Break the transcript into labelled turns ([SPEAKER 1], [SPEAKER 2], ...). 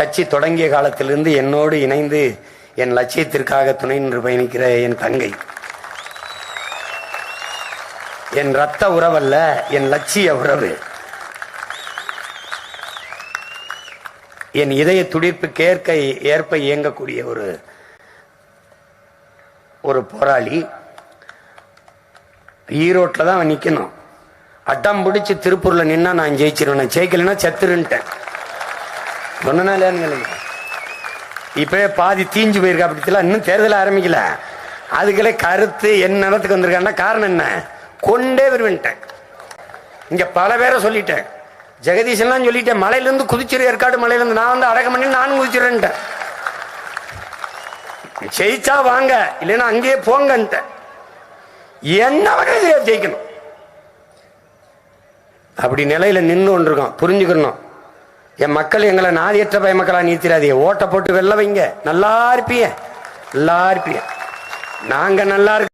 [SPEAKER 1] கட்சி தொடங்கிய காலத்திலிருந்து என்னோடு இணைந்து என் லட்சியத்திற்காக துணை நின்று பயணிக்கிற என் தங்கை. என் ரத்த உறவல்ல என் லட்சிய உறவு. என் இதய துடிப்புக்கேற்க ஏற்ப இயங்கக்கூடிய ஒரு ஒரு போராளி. ஈரோட்டில் தான் நிற்கணும் அட்டம் பிடிச்சி திருப்பூரில் நின்னா நான் ஜெயிச்சிருவேன். ஜெயிக்கலைன்னா செத்துருன்ட்டேன். சொன்னா இல்லையான்னு இப்பவே பாதி தீஞ்சு போயிருக்கா அப்படிலாம் இன்னும் தேர்தல் ஆரம்பிக்கல. அதுக்களே கருத்து என்ன நிலத்துக்கு வந்திருக்கான்னா காரணம் என்ன? கொண்டே வருவேன்ட்டேன். இங்க பல பேரை சொல்லிட்டேன். ஜெகதீஷன்லாம் சொல்லிட்டேன் மலையிலேருந்து குதிச்சிரு ஏற்காடு மலையிலேருந்து. நான் வந்து அடக்கம் பண்ணி நானும் குதிச்சிடுறேன்ட்டேன். ஜெயிச்சா வாங்க இல்லைன்னா அங்கேயே போங்கன்ட்டேன். என்ன வகையில் ஜெயிக்கணும்? அப்படி நிலையில நின்று கொண்டிருக்கோம் புரிஞ்சுக்கணும். என் மக்கள் எங்களை நாதியற்ற பய மக்களா ஓட்ட போட்டு வெள்ள வைங்க. நல்லா இருப்பீங்க நல்லா இருப்பீங்க நாங்க நல்லா இருக்க